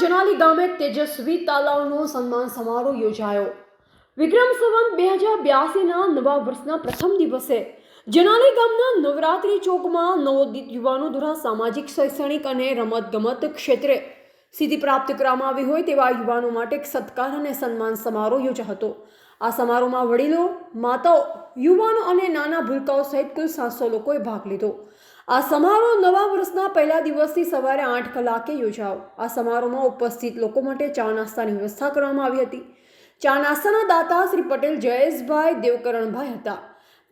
જનાલી ગામે તેજસ્વી તાલાવનો સન્માન સમારોહ યોજાયો. વિક્રમ સંવત બે હજાર બ્યાસીના નવા વર્ષના પ્રથમ દિવસે જનાલી ગામના નવરાત્રી ચોકમાં નવોદિત યુવાનો દ્વારા સામાજિક, શૈક્ષણિક અને રમતગમત ક્ષેત્રે સિદ્ધિ પ્રાપ્ત કરવામાં આવી હોય તેવા યુવાનો માટે એક સત્કાર અને સન્માન સમારોહ યોજાયો હતો. આ સમારોહમાં વડીલો, માતાઓ, યુવાનો અને નાના ભૂલકાઓ સહિત કુલ સાતસો લોકોએ ભાગ લીધો. આ સમારોહ નવા વર્ષના પહેલા દિવસથી સવારે આઠ કલાકે યોજાયો. આ સમારોહમાં ઉપસ્થિત લોકો માટે ચા નાસ્તાની વ્યવસ્થા કરવામાં આવી હતી. ચા નાસ્તાના દાતા શ્રી પટેલ જયેશભાઈ દેવકરણભાઈ હતા.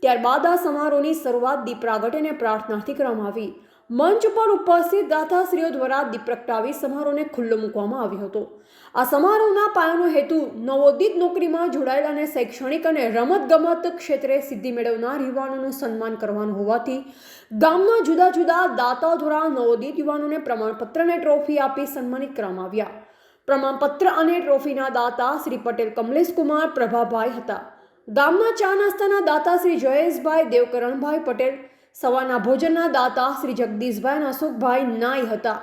ત્યારબાદ આ સમારોહની શરૂઆત દીપ પ્રાગટ્ય અને પ્રાર્થનાથી કરવામાં આવી. મંચ પર ઉપસ્થિત દાતાશ્રીઓ દ્વારા દીપ પ્રગટાવી સમારોહને ખુલ્લો મૂકવામાં આવ્યો હતો. આ સમારોહના પાયાનો હેતુ નવોદિત નોકરીમાં જોડાયેલા અને શૈક્ષણિક અને રમતગમત ક્ષેત્રે સિદ્ધિ મેળવનાર યુવાનોનું સન્માન કરવાનું હોવાથી ગામના જુદા જુદા દાતાઓ દ્વારા નવોદિત યુવાનોને પ્રમાણપત્ર અને ટ્રોફી આપી સન્માનિત કરવામાં આવ્યા. પ્રમાણપત્ર અને ટ્રોફીના દાતા શ્રી પટેલ કમલેશ કુમાર પ્રભાભાઈ હતા. ગામના ચા નાસ્તાના દાતા શ્રી જયેશભાઈ દેવકરણભાઈ પટેલ, સવારના ભોજનના દાતા શ્રી જગદીશભાઈ અશોકભાઈ નાઈ હતા.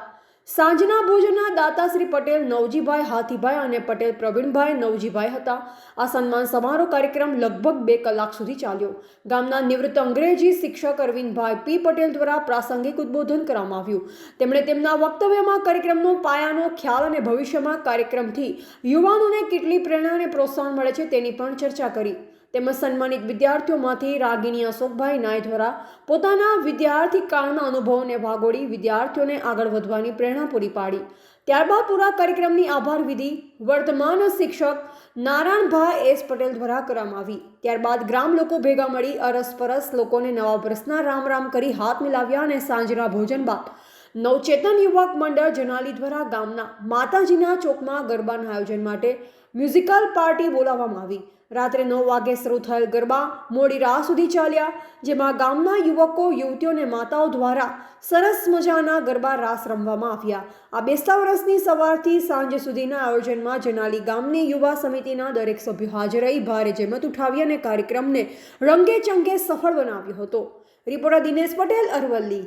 સાંજના ભોજનના દાતા શ્રી પટેલ, નવજીભાઈ હાથીભાઈ અને પટેલ પ્રવીણભાઈ નવજીભાઈ હતા. આ સન્માન સમારોહ કાર્યક્રમ લગભગ બે કલાક સુધી ચાલ્યો. ગામના નિવૃત્ત અંગ્રેજી શિક્ષક અરવિંદભાઈ પી પટેલ દ્વારા પ્રાસંગિક ઉદ્બોધન કરવામાં આવ્યું. તેમણે તેમના વક્તવ્યમાં કાર્યક્રમનો પાયાનો ખ્યાલ અને ભવિષ્યમાં કાર્યક્રમથી યુવાનોને કેટલી પ્રેરણા અને પ્રોત્સાહન મળે છે તેની પણ ચર્ચા કરી. તેમજ સન્માનિત વિદ્યાર્થીઓમાંથી રાગિણી અશોકભાઈ નાય દ્વારા પોતાના વિદ્યાર્થી કાળના અનુભવોને ભાગોડી વિદ્યાર્થીઓને આગળ વધવાની પ્રેરણા પૂરી પાડી. ત્યારબાદ પૂરા કાર્યક્રમની આભાર વિધિ વર્તમાન શિક્ષક નારાયણભાઈ એસ પટેલ દ્વારા કરવામાં આવી. ત્યારબાદ ગ્રામ લોકો ભેગા મળી અરસપરસ લોકોને નવા વર્ષના રામ રામ કરી હાથ મિલાવ્યા અને સાંજના ભોજન બાદ નવચેતન યુવક મંડળ જનાલી દ્વારા ગામના માતાજીના ચોકમાં ગરબાના આયોજન માટે મ્યુઝિકલ પાર્ટી બોલાવવામાં આવી. રાત્રે નવ વાગે શરૂ થયેલ ગરબા મોડી રાત સુધી ચાલ્યા, જેમાં ગામના યુવકો, યુવતીઓ અને માતાઓ દ્વારા સરસ મજાના ગરબા રાસ રમવામાં આવ્યા. આ બેસતા વર્ષની સવારથી સાંજ સુધીના આયોજનમાં જનાલી ગામની યુવા સમિતિના દરેક સભ્યો હાજર રહી, ભારે જહેમત ઉઠાવી અને કાર્યક્રમને રંગે ચંગે સફળ બનાવ્યો હતો. રિપોર્ટર દિનેશ પટેલ, અરવલ્લી.